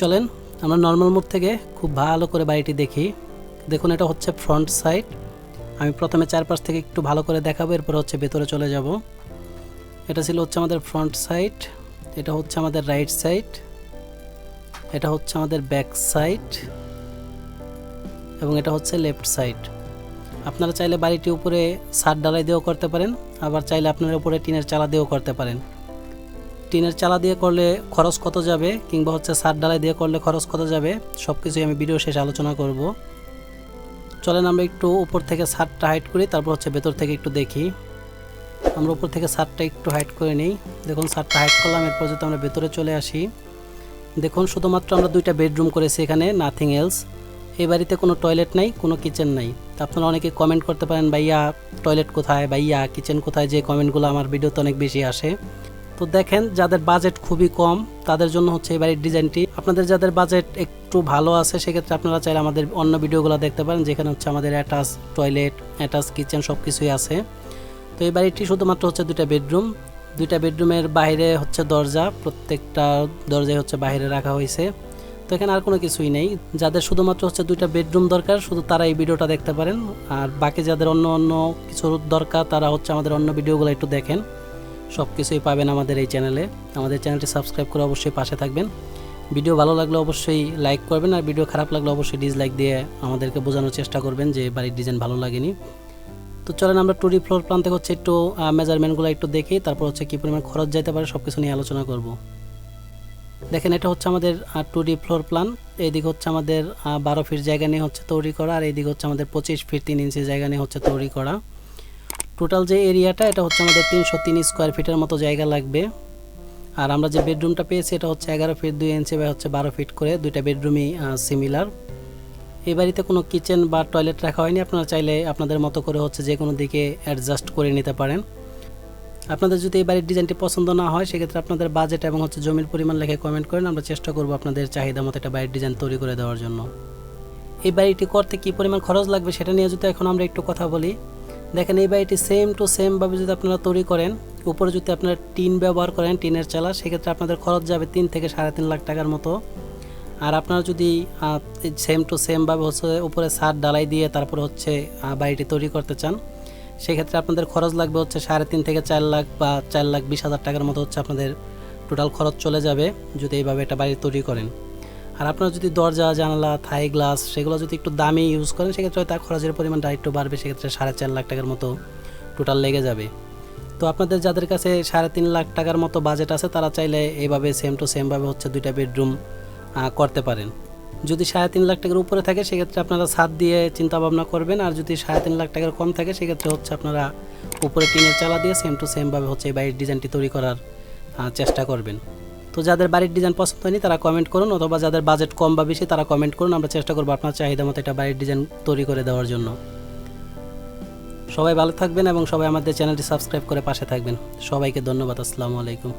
চলেন, আমরা normal mode থেকে খুব ভালো করে বাড়িটি দেখি। দেখুন, এটা হচ্ছে ফ্রন্ট সাইড আমি প্রথমে চারপাশ থেকে একটু ভালো করে দেখাবো, এরপর হচ্ছে ভেতরে চলে যাব। এটা ছিল হচ্ছে আমাদের ফ্রন্ট সাইড এটা হচ্ছে আমাদের রাইট সাইড এটা হচ্ছে আমাদের ব্যাক সাইড এবং এটা হচ্ছে লেফট সাইড আপনারা চাইলে বাড়িটি উপরে সার ডালাই দিয়েও করতে পারেন, আবার চাইলে আপনারা উপরে টিনের চালা দিয়েও করতে পারেন। টিনের চালা দিয়ে করলে খরচ কত যাবে কিংবা হচ্ছে সার ডালাই দিয়ে করলে খরচ কত যাবে সব কিছুই আমি ভিডিও শেষে আলোচনা করব। চলেন আমরা একটু উপর থেকে সারটা হাইট করি, তারপর হচ্ছে ভেতর থেকে একটু দেখি। আমরা উপর থেকে সারটা একটু হাইট করে নিই। দেখুন, সারটা হাইট করলাম, এরপর যদি আমরা ভেতরে চলে আসি। দেখুন, শুধুমাত্র আমরা দুইটা বেডরুম করেছি এখানে নাথিং এলস এই বাড়িতে কোনো টয়লেট নাই, কোনো কিচেন নাই। তা আপনারা অনেকে কমেন্ট করতে পারেন, ভাইয়া টয়লেট কোথায়? ভাইয়া কিচেন কোথায়? যে কমেন্টগুলো আমার ভিডিওতে অনেক বেশি আসে। তো দেখেন, যাদের বাজেট খুবই কম, তাদের জন্য হচ্ছে এই বাড়ির ডিজাইনটি আপনাদের যাদের বাজেট একটু ভালো আছে, সেক্ষেত্রে আপনারা চাইলে আমাদের অন্য ভিডিওগুলো দেখতে পারেন, যেখানে হচ্ছে আমাদের অ্যাটাচ টয়লেট অ্যাটাচ কিচেন সব কিছুই আছে। তো এই বাড়িটি শুধুমাত্র হচ্ছে দুইটা বেডরুম দুইটা বেডরুমের বাইরে হচ্ছে দরজা, প্রত্যেকটা দরজায় হচ্ছে বাইরে রাখা হয়েছে। তো এখানে আর কোনো কিছুই নেই। যাদের শুধুমাত্র হচ্ছে দুইটা বেডরুম দরকার, শুধু তারা এই ভিডিওটা দেখতে পারেন। আর বাকি যাদের অন্য অন্য কিছু দরকার, তারা হচ্ছে আমাদের অন্য ভিডিওগুলো একটু দেখেন। সব কিছুই পাবেন আমাদের এই চ্যানেলে। আমাদের চ্যানেলটি সাবস্ক্রাইব করে অবশ্যই পাশে থাকবেন। ভিডিও ভালো লাগলে অবশ্যই লাইক করবেন আর ভিডিও খারাপ লাগলে অবশ্যই ডিসলাইক দিয়ে আমাদেরকে বোঝানোর চেষ্টা করবেন যে বাড়ির ডিজাইন ভালো লাগেনি। তো চলেন আমরা টুডি ফ্লোর প্ল্যান থেকে হচ্ছে একটু মেজারমেন্টগুলো একটু দেখি, তারপর হচ্ছে কী পরিমাণ খরচ যেতে পারে সব কিছু নিয়ে আলোচনা করব। দেখেন, এটা হচ্ছে আমাদের টু ডি ফ্লোর প্ল্যান। এইদিকে হচ্ছে আমাদের বারো ফিট জায়গা নিয়ে হচ্ছে তৈরি করা আর এইদিকে হচ্ছে আমাদের পঁচিশ ফিট তিন ইঞ্চি জায়গা নিয়ে হচ্ছে তৈরি করা। টোটাল যে এরিয়াটা এটা হচ্ছে আমাদের তিনশো তিন স্কোয়ার ফিটের মতো জায়গা লাগবে। আর আমরা যে বেডরুমটা পেয়েছি, এটা হচ্ছে এগারো ফিট দুই ইঞ্চি বা হচ্ছে বারো ফিট করে দুইটা বেডরুমই সিমিলার এই বাড়িতে কোনো কিচেন বা টয়লেট রাখা হয়নি, আপনারা চাইলে আপনাদের মতো করে হচ্ছে যে কোনো দিকে অ্যাডজাস্ট করে নিতে পারেন। আপনাদের যদি এই বাড়ির ডিজাইনটি পছন্দ না হয়, সেক্ষেত্রে আপনাদের বাজেট এবং হচ্ছে জমির পরিমাণ লেখে কমেন্ট করেন। আমরা চেষ্টা করব আপনাদের চাহিদা মতো একটা বাড়ির ডিজাইন তৈরি করে দেওয়ার জন্য। এই বাড়িটি করতে কী পরিমাণ খরচ লাগবে, সেটা নিয়ে যদি এখন আমরা একটু কথা বলি দেখেন এই বাড়িটি সেম টু সেমভাবে যদি আপনারা তৈরি করেন, উপরে যদি আপনারা টিন ব্যবহার করেন, টিনের চালা, সেক্ষেত্রে আপনাদের খরচ যাবে তিন থেকে সাড়ে তিন লাখ টাকার মতো। আর আপনারা যদি সেম টু সেমভাবে হচ্ছে উপরে সার ডালাই দিয়ে তারপর হচ্ছে বাড়িটি তৈরি করতে চান, সেক্ষেত্রে আপনাদের খরচ লাগবে হচ্ছে সাড়ে তিন থেকে চার লাখ বা চার লাখ বিশ হাজার টাকার মতো হচ্ছে আপনাদের টোটাল খরচ চলে যাবে যদি এইভাবে একটা বাড়ি তৈরি করেন। আর আপনারা যদি দরজা, জানালা, থাই গ্লাস সেগুলো যদি একটু দামি ইউজ করেন, সেক্ষেত্রে তার খরচের পরিমাণটা একটু বাড়বে, সেক্ষেত্রে সাড়ে চার লাখ টাকার মতো টোটাল লেগে যাবে। তো আপনাদের যাদের কাছে সাড়ে তিন লাখ টাকার মতো বাজেট আছে, তারা চাইলে এইভাবে সেম টু সেমভাবে হচ্ছে দুইটা বেডরুম করতে পারেন। যদি সাড়ে তিন লাখ টাকার উপরে থাকে, সেক্ষেত্রে আপনারা ছাদ দিয়ে চিন্তা ভাবনা করবেন। আর যদি সাড়ে তিন লাখ টাকার কম থাকে, সেক্ষেত্রে হচ্ছে আপনারা উপরে টিনের চালা দিয়ে সেম টু সেমভাবে হচ্ছে এই বাড়ির ডিজাইনটি তৈরি করার চেষ্টা করবেন। তো যাদের বাড়ির ডিজাইন পছন্দ হয়নি, তারা কমেন্ট করুন, অথবা যাদের বাজেট কম বা বেশি, তারা কমেন্ট করুন, আমরা চেষ্টা করব আপনার চাহিদা মতো একটা বাড়ির ডিজাইন তৈরি করে দেওয়ার জন্য। সবাই ভালো থাকবেন এবং সবাই আমাদের চ্যানেলটি সাবস্ক্রাইব করে পাশে থাকবেন। সবাইকে ধন্যবাদ, আসসালামু আলাইকুম।